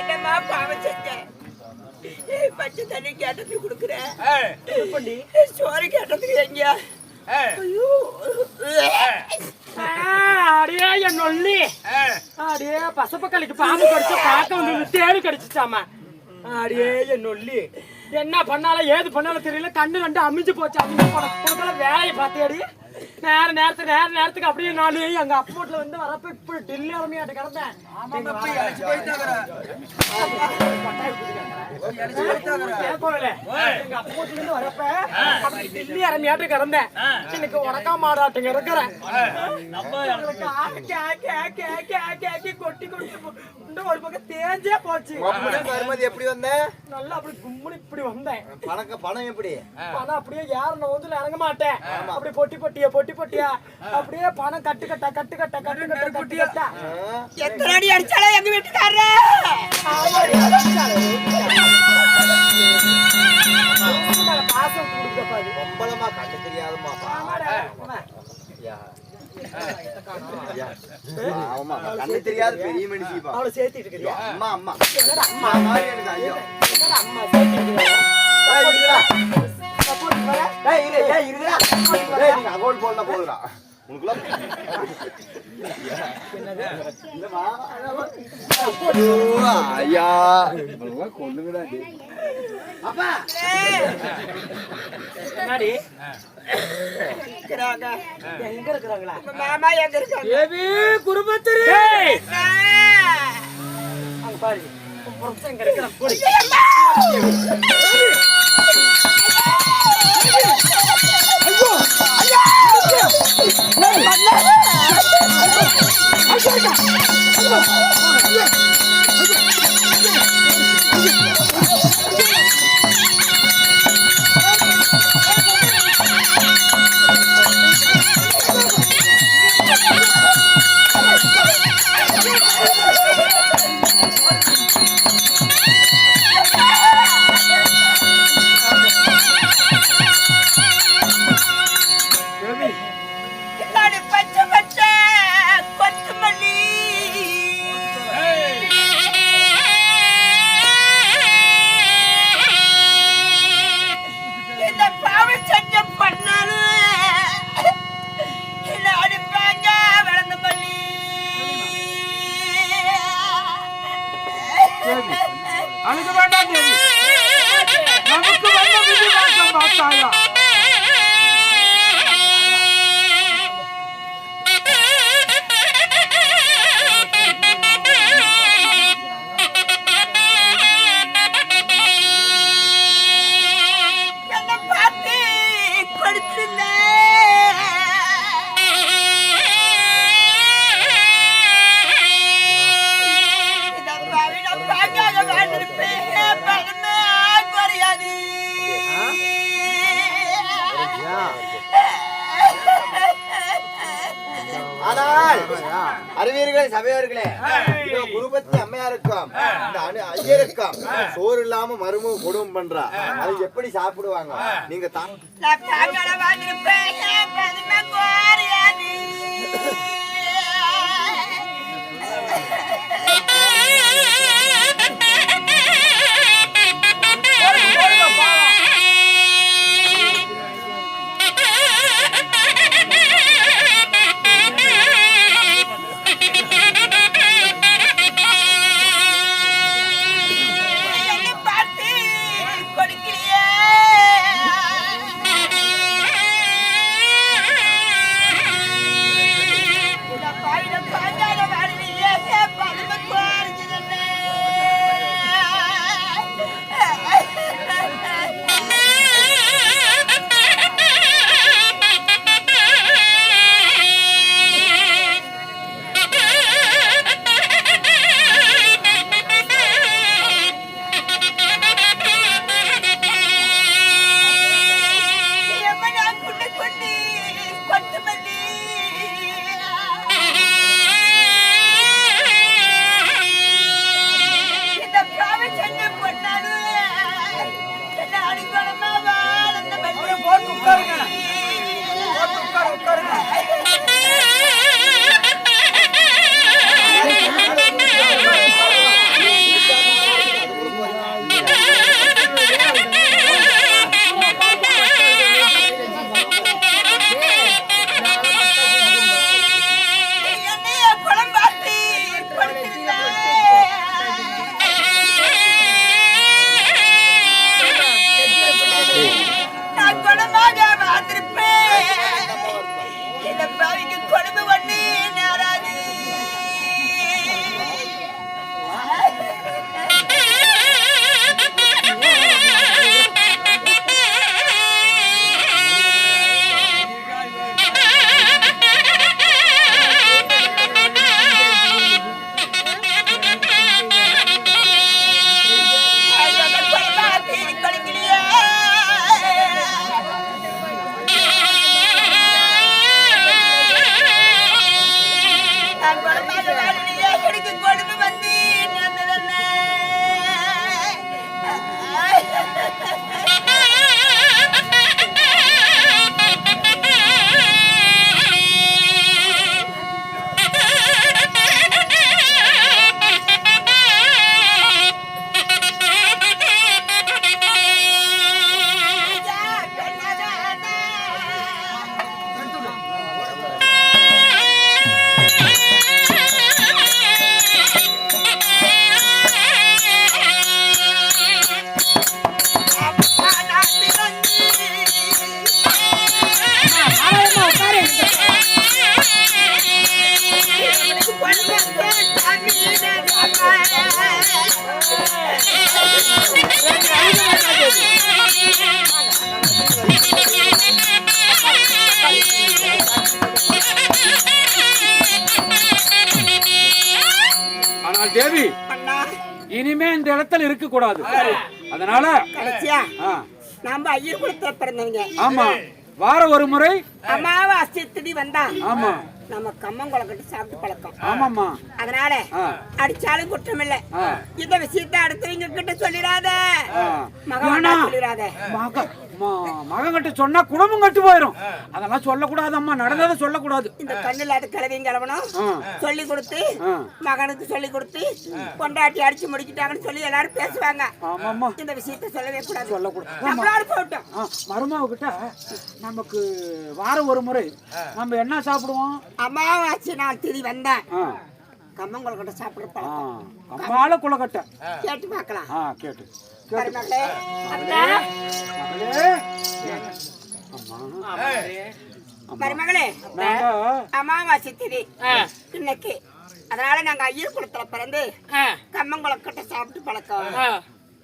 என்னம்மா பாவம் செஞ்சேன் பச்சை தண்ணி கேட்டதுக்கு கொடுக்குறேன். சோறு கேட்டதுக்கு எங்கயா ஐயோ. அடியே என் நொல்லி. அடியே பசப்பக்கலிக்கு பாம்பு கடிச்சு பார்க்க வந்து தேடு கடிச்சிச்சாமா? அடியே என் நொல்லி. என்ன பண்ணாலும் ஏது பண்ணாலும் தெரியல. கண்ணு கண்டு அமிஞ்சு போச்சு. அமிஞ்சு போன வேலையை பார்த்தியாடி நேர நேரத்துக்கு நேர நேரத்துக்கு அப்படியே நான் எங்க அப்பா வீட்டுல வந்து வரப்ப இப்படி டில்லி அருமையாட்டு கிடந்தேன். எங்க கேட்கல. எங்க அப்பா வீட்டுல இருந்து வரப்ப டில்லி அருமையாட்டு கிடந்தேன். இன்னைக்கு உனக்கா மாடாட்டுங்க இருக்கிறேன். உங்களுக்கு ஆ- கே- கே- கே- கே- கே- கே கொட்டி கொட்டி ஒரு பக்கம் தேஞ்சே போச்சு. உன் வருமதி எப்படி வந்த? நல்லா அப்படி கும்முனு இப்படி வந்தேன். பணக்க பணம் எப்படி? பணம் அப்படியே யாரும் வந்து இறங்க மாட்டேன். அப்படி பொட்டி பொட்டியா பொட்டி பொட்டியா? அப்படியே பணம் கட்டு கட்டா கட்டு கட்டா கட்டு கட்டா கட்டு கட்டா? எத்தனை அடி அடிச்சாலும் எங்க வீட்டுக்காரரு? பாசம் கொடுக்கப்பா அது பொம்பளமா. ஐயா. ஐயா. ஆமா கண்ணு தெரியாத பெரிய மனுஷிப்பா. அவளை சேர்த்திட்டு இருக்கிறியா அம்மா அம்மா. என்னடா அம்மா? அம்மா மாதிரி எனக்கு ஐயோ. என்னடா அம்மா சேர்த்திட்டு இருக்கிறியா அகோல் போடல போதுடா ஐயா உனக்குலாம் அப்பா என்னடி இருக்கிறாங்க எங்க இருக்கிறாங்களா மாமா எங்க இருக்காங்க தேவி குருபத்திரி அங்க பாரு உன் புருஷன் இங்க பண்றா. அது எப்படி சாப்பிடுவாங்க? நீங்க தான் தேவி இனிமே இந்த இடத்துல இருக்க கூடாது அதனால நாம ஐயர் குலத்துல பிறந்தவங்க ஆமா. வார ஒரு முறை அமாவாசை திடி வந்தா ஆமா. நம்ம கம்மங்குளம் கட்டி சாப்பிட்டு பழக்கம். ஆமாம்மா. அதனால. அடிச்சாலும் குற்றம் இல்ல. இந்த விஷயத்தை அடுத்தவங்க கிட்ட சொல்லிடாத. சொல்லிடாத. மக ம- மகன் கிட்ட சொன்னா குடும்பம் கட்டு போயிரும். அதெல்லாம் சொல்லக்கூடாதம்மா நடந்ததை சொல்லக்கூடாது. இந்த கண்ணுல அது கிளவியும் கிளவனும். சொல்லி கொடுத்து. மகனுக்கு சொல்லி கொடுத்து கொண்டாட்டி அடிச்சு முடிக்கிட்டாங்கன்னு சொல்லி எல்லாரும் பேசுவாங்க. ஆமாம்மா. இந்த விஷயத்தை சொல்லவே கூடாது. சொல்லக்கூடாது. நம்மளால போட்டோம். கிட்ட நமக்கு வாரம் ஒரு முறை நம்ம என்ன சாப்பிடுவோம்? அமாவாசை நாள் திதி வந்தேன் ஆ, கம்மங்குளம் கிட்ட சாப்பிடுற பழக்கம். கம்மால குளக்கட்டை கேட்டு பார்க்கலாம். ஆ கேட்டு. மருமகளே, அமாவாசை திதி இன்னைக்கு. அதனால நாங்க ஐயர் குளத்துல பிறந்து கம்மங்குளம் கிட்ட சாப்பிட்டு பழக்கம்.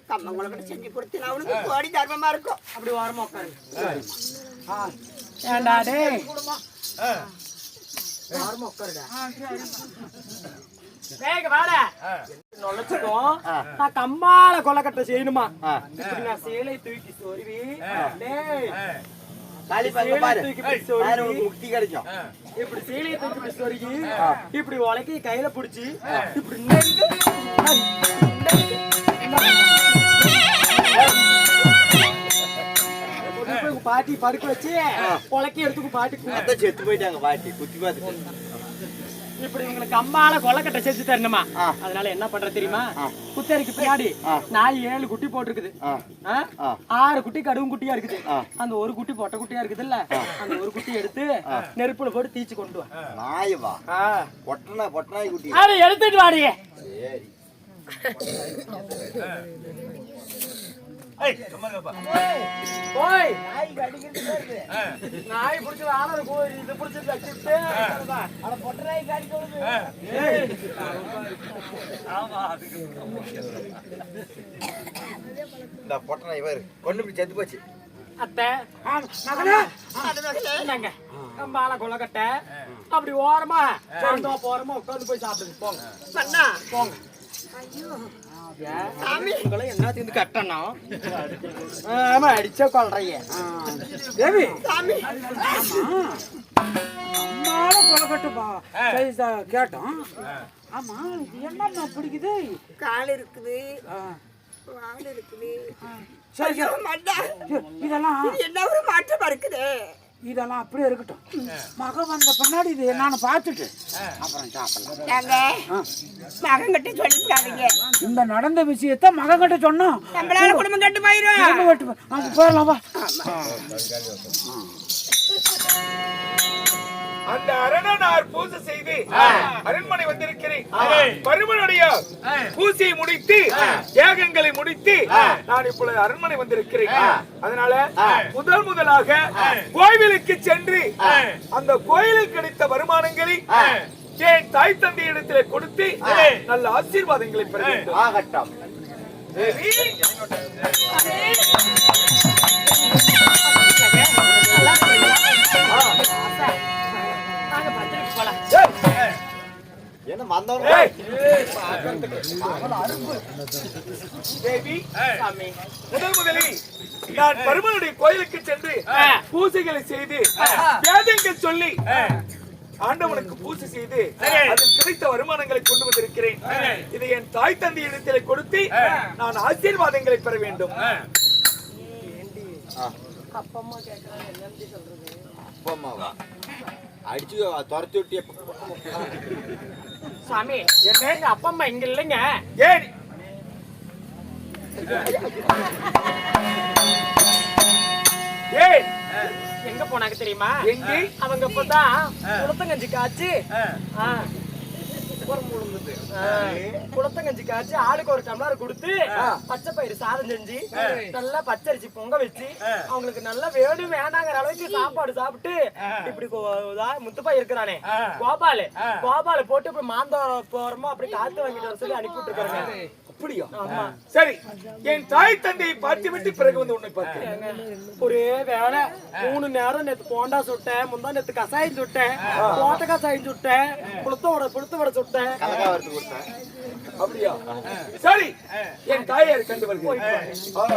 கம்மங்குளம் கிட்ட செஞ்சு கொடுத்து அவனுக்கு கோடி தர்மமா இருக்கும். அப்படி வாரமா உட்காரு ஆ, ஏண்டா டேய் வாரமா உட்காருடா வேக வாடா நுழைச்சிடும் நான் கம்மால கொலக்கட்டை செய்யணுமா. இப்படி நான் சேலை தூக்கி சொருவி முக்தி கிடைக்கும். இப்படி சேலையை தூக்கி இப்படி சொருகி இப்படி உலக்கி கையில புடிச்சு இப்படி நெங்கு பாட்டி படுக்க வச்சு உலக்கி எடுத்து உங்க பாட்டி செத்து போயிட்டாங்க பாட்டி குத்தி பார்த்துட்டு. இப்படி உங்களுக்கு அம்மால கொலக்கட்டை செஞ்சு தரணுமா. அதனால என்ன பண்ற தெரியுமா? குத்தரிக்கு பின்னாடி நாய் ஏழு குட்டி போட்டிருக்குது. ஆறு குட்டி கடுவும் குட்டியா இருக்குது. அந்த ஒரு குட்டி பொட்டை குட்டியா இருக்குது இல்ல அந்த ஒரு குட்டி எடுத்து நெருப்புல போட்டு தீச்சு கொண்டு வா. நாயவா. பொட்டனா பொட்டனாய் குட்டி. அதை எடுத்துட்டு வாடி சரி. ஓய் நாய் பிடிச்சி ஆனது போய் இது பிடிச்சி வச்சுட்டு அட பொட்டை நாய் காடி இந்த பொட்டனாய் பாரு கொண்டு போய் செத்து போச்சு. அத்தை என்னங்க கம்பால கொலக்கட்டை அப்படி ஓரமா போறோமா உட்காந்து போய் சாப்பிடுங்க போங்க. போங்க. என்னத்துக்கு கட்டணும். ஆமா அடிச்ச கொள்றைய தேவி. சாமி. அம்மால சார் கேட்டோம். ஆமா என்னம்மா பிடிக்குது? கால் இருக்குது. ஆ, வால் இருக்குது. இதெல்லாம் இது என்ன ஒரு மாற்றமா இருக்குது? இதெல்லாம் அப்படியே இருக்கட்டும். மக வந்த பின்னாடி இது என்னன்னு பார்த்துட்டு அப்புறம் சாப்பிடலாம். நாங்க மகன் கிட்ட சொல்லிவிடாதீங்க. இந்த நடந்த விஷயத்த மகன் கிட்ட சொன்னோம் நம்மளால குடும்பம் கட்டு போயிரும். குடும்ப வெட்டு போ- அது போயிடலாம் வா. அந்த அரணனார் பூஜை செய்து அரண்மனை வந்திருக்கிறேன். பருமனுடைய பூசையை முடித்து யாகங்களை முடித்து நான் இப்பொழுது அரண்மனை வந்திருக்கிறேன். அதனால முதல் முதலாக கோவிலுக்கு சென்று அந்த கோயிலில் கிடைத்த வருமானங்களை என் தாய் தந்தை இடத்திலே கொடுத்து நல்ல ஆசீர்வாதங்களை பெற வேண்டும். ஆகட்டம். தேவி, என்ன சாமி. முதல் முதலில் நான் பருமனுடைய கோயிலுக்கு சென்று பூஜைகளை செய்து வேதங்கள் சொல்லி ஆண்டவனுக்கு பூஜை செய்து அதில் கிடைத்த வருமானங்களை கொண்டு வந்திருக்கிறேன். இதை என் தாய் தந்தை இடத்திலே கொடுத்து நான் ஆசீர்வாதங்களை பெற வேண்டும். அப்பம்மாவா அடிச்சு துரத்தி விட்டிய. சாமி எங்க அப்பா அம்மா இங்க இல்லைங்க. ஏன் ஏன் எங்க போனாங்க தெரியுமா? எங்கே? அவங்க இப்பதான் குளத்தங்கஞ்சி காய்ச்சி. குளத்தங்கஞ்சி காய்ச்சி ஆளுக்கு ஒரு டம்ளர் கொடுத்து பச்சை பயிறு சாதம் செஞ்சு நல்லா பச்சரிசி பொங்க வச்சு அவங்களுக்கு நல்லா வேணும் வேணாங்கிற அளவுக்கு சாப்பாடு சாப்பிட்டு இப்படி முத்துப்பா இருக்கிறானே. கோபாலு. கோபாலு போட்டு இப்படி மாந்தோரம் போறோமோ அப்படி காத்து வாங்கிட்டு வர சொல்லி அனுப்பி விட்டுருக்காங்க அப்படியா? சரி என் தாய் தந்தையை பார்த்து விட்டு பிறகு வந்து உன்னை பார்க்கிறேன். ஒரே வேலை. மூணு நேரம் நேத்து போண்டா சுட்டேன் முந்தா நேத்து கசாயம் சுட்டேன் போட்ட கசாயம் சுட்டேன் புளுத்த வடை புளுத்த வடை சுட்டேன். அப்படியா? சரி என் தாயார் கண்டு வருகிறேன் ஆ.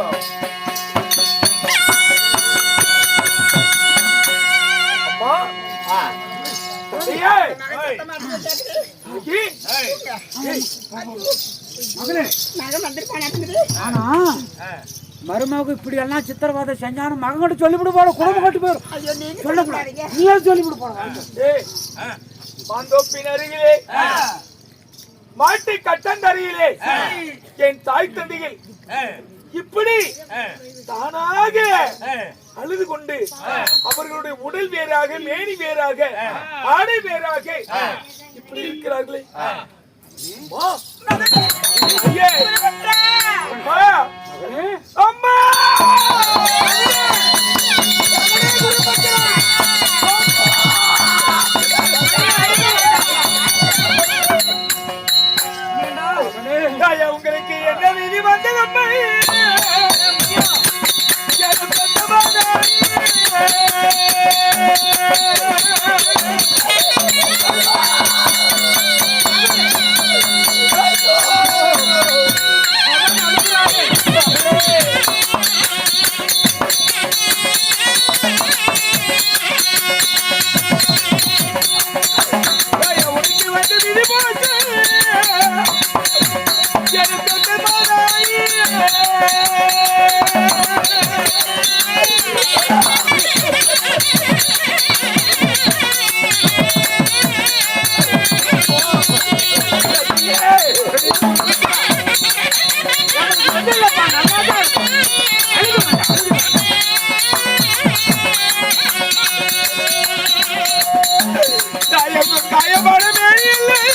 அம்மா. ஆனா மருமக இப்படி எல்லாம் சித்திரவதை செஞ்சாலும் மகன்கிட்ட சொல்லிவிடு போல குடும்பம் கட்டு போயிடும் சொல்லக்கூடாது. நீயே சொல்லிவிடு மாந்தோப்பின் அருகிலே. மாட்டு கட்டந்தரையிலே. என் தாய் தந்தைகள் இப்படி தானாக அழுது கொண்டு அவர்களுடைய உடல் வேறாக மேனி வேறாக ஆடை வேறாக இப்படி இருக்கிறார்களே. அம்மா! ஐயே! அம்மா! அம்மா! தாயா, உங்களுக்கு என்ன விதி வந்ததம்மா எனக்கு காயம் காயப்படவே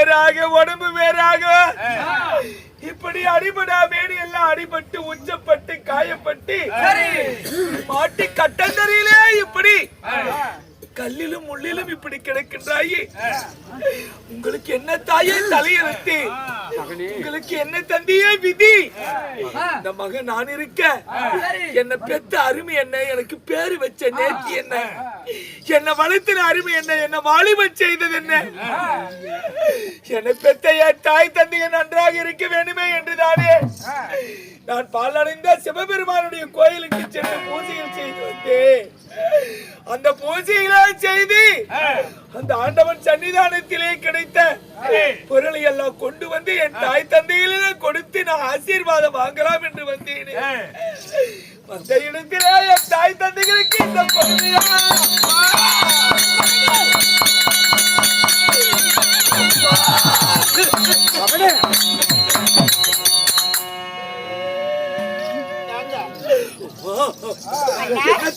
வேறாக உடம்பு வேறாக. இப்படி அடிபடா வேணி எல்லாம் அடிபட்டு உச்சப்பட்டு காயப்பட்டு மாட்டி கட்டந்தரையிலே இப்படி. கல்லிலும் முள்ளிலும் இப்படி கிடக்கின்றாயே. உங்களுக்கு என்ன தாயே தலையெழுத்து? உங்களுக்கு என்ன தந்தையே விதி? இந்த மகன் நான் இருக்க. என்ன பெத்த அருமை என்ன? எனக்கு பேரு வச்ச நேர்த்தி என்ன? என்ன வளர்த்தின அருமை என்ன? என்ன வாலிபம் செய்தது என்ன? என்னை பெத்தைய என் தாய் தந்தையை நன்றாக இருக்க வேண்டுமே என்று தானே நான் பாலடைந்த சிவபெருமானுடைய கோயிலுக்கு சென்று பூஜைகள் செய்து வந்தேன். அந்த பூஜைகளை செய்து அந்த ஆண்டவன் சன்னிதானத்திலே கிடைத்த பொருளை எல்லாம் கொண்டு வந்து என் தாய் தந்தையிலே கொடுத்து நான் ஆசீர்வாதம் வாங்கலாம் என்று வந்தேன். வந்த இடத்திலே என் தாய் தந்தைகளுக்கு இந்த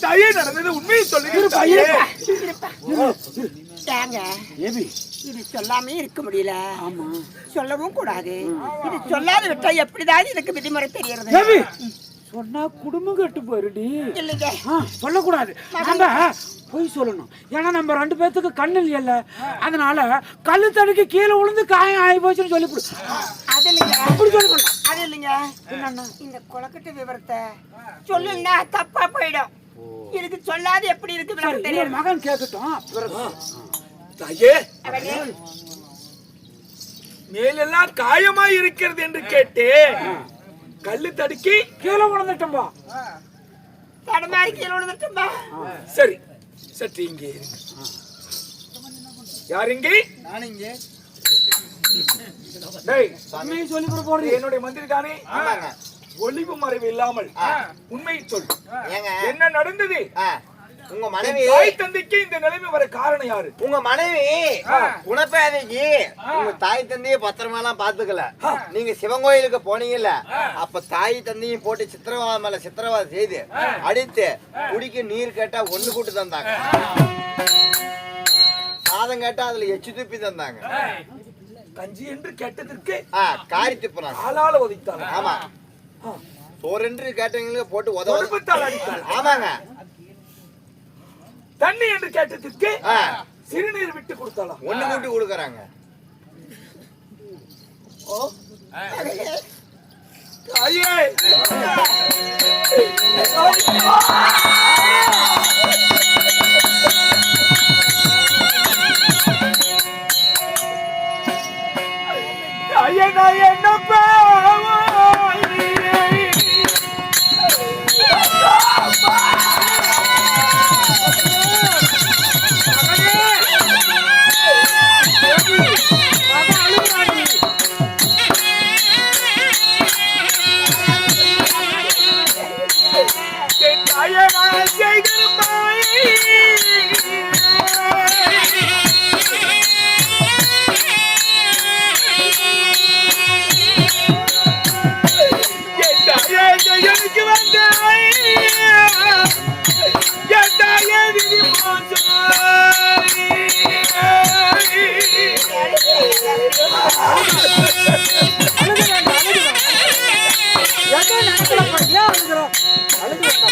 தாயே நடந்தது உண்மையை சொல்லுங்க இது சொல்லாமே இருக்க முடியல. ஆமா. சொல்லவும் கூடாது. இது சொல்லாத விட்டா எப்படிதான் எனக்கு விதிமுறை தெரியறது ஏபி. சொன்னா குடும்பம் கெட்டு போயிருடி. இல்லைங்க. ஆ, சொல்லக்கூடாது. நம்ம பொய் சொல்லணும். ஏன்னா நம்ம ரெண்டு பேர்த்துக்கு கண்ணு இல்லையல்ல. அதனால கல்லு தடுக்கி கீழே விழுந்து காயம் ஆகி போச்சுன்னு சொல்லிவிடு. அது இல்லைங்க. அப்படி சொல்லணும் அது இல்லைங்க. இந்த கொலக்கட்டு விவரத்தை சொல்லுன்னா தப்பா போயிடும். இதுக்கு சொல்லாத எப்படி இருக்கு தெரியும் மகன் கேட்கட்டும் மேலெல்லாம் காயமா இருக்கிறது என்று கேட்டு கல்லு தடுக்கி கீழே விழுந்துட்டோம்பா. தடுமாறி கீழே விழுந்துட்டும்பா. சரி சற்று இங்கே. யார் இங்கே? நானும் இங்கே. டேய் உண்மையை சொல்லி கூட போடுறது என்னுடைய மந்திரி தானே ஒளிவு மறைவு இல்லாமல் உண்மையை சொல். என்ன நடந்தது? உங்க மனைவி தாய் தந்தைக்கு இந்த நிலைமை வர காரணம் யாரு? உங்க மனைவி குணப்பேதைக்கு உங்க தாய் தந்தையை பத்திரமா எல்லாம் பாத்துக்கல நீங்க சிவன் கோயிலுக்கு போனீங்கல்ல அப்ப தாய் தந்தையும் போட்டு சித்திரவதை மேல சித்திரவதை செய்து அடித்து குடிக்க நீர் கேட்டா ஒண்ணு கூட்டு தந்தாங்க. சாதம் கேட்டா அதுல எச்சு துப்பி தந்தாங்க. கஞ்சி என்று கேட்டதற்கு காரி துப்புனாங்க ஆளால ஒதித்தாள் ஆமா. சோறு என்று கேட்டவங்களுக்கு போட்டு உதவ ஆமாங்க. தண்ணி என்று கேட்டதற்கு ஆ, சிறுநீர் விட்டு கொடுத்தாளா ஒண்ணு கூட்டி கொடுக்கறாங்க. தாயே அழுகிறோம்.